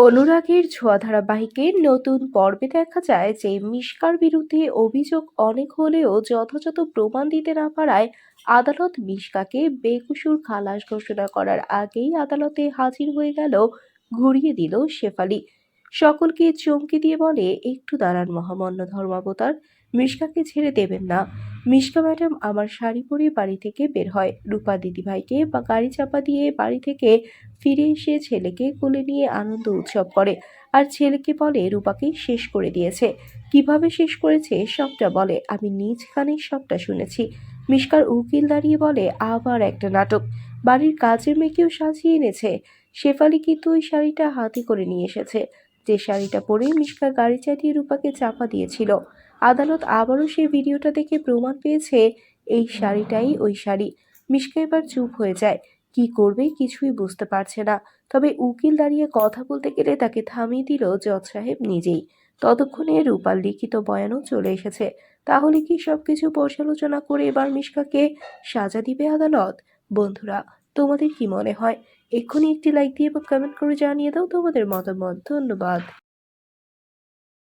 অনুরাগের ছোঁয়া ধারাবাহিকের নতুন পর্বে দেখা যায় যে মিশকার বিরুদ্ধে অভিযোগ অনেক হলেও যথাযথ প্রমাণ দিতে না পারায় আদালত মিশকাকে বেকসুর খালাস ঘোষণা করার আগেই আদালতে হাজির হয়ে গেল, ঘুরিয়ে দিল শেফালি। সকলকে চমকে দিয়ে বলে, একটু দাঁড়ান মহামান্য ধর্মাবতার, মিশকাকে ছেড়ে দেবেন না। মিশকা ম্যাডাম আমার শাড়ি পরে বাড়ি থেকে বের হয়। রূপা দিদিভাইকে বা গাড়ি চাপা দিয়ে বাড়ি থেকে ফিরে এসে ছেলেকে কোলে নিয়ে আনন্দ উৎসব করে। আর ছেলেকে বলে, রূপাকে শেষ করে দিয়েছে। কীভাবে শেষ করেছে? সবটা বলে, আমি নিজ কানে সবটা শুনেছি। মিশকার উকিল দাঁড়িয়ে বলে, আবার একটা নাটক। বাড়ির কাজের মেয়েকেও সাজিয়ে এনেছে। শেফালি কিন্তু ওই শাড়িটা হাতে করে নিয়ে এসেছে। যে শাড়িটা পরে মিশকা গাড়ি চালিয়ে রূপাকে চাপা দিয়েছিল। আদালত আবারও সেই ভিডিওটা দেখে প্রমাণ পেয়েছে, এই শাড়িটাই ওই শাড়ি। মিশকা এবার চুপ হয়ে যায়। কি করবে কিছুই বুঝতে পারছে না। তবে উকিল দাঁড়িয়ে কথা বলতে গেলে তাকে থামিয়ে দিল জজ সাহেব নিজেই। ততক্ষণে রূপার লিখিত বয়ানও চলে এসেছে। তাহলে কি সবকিছু পর্যালোচনা করে এবার মিশকাকে সাজা দিবে আদালত? বন্ধুরা, তোমাদের কি মনে হয়? এক্ষুনি একটি লাইক দিয়ে এবং কমেন্ট করে জানিয়ে দাও তোমাদের মতামত। ধন্যবাদ।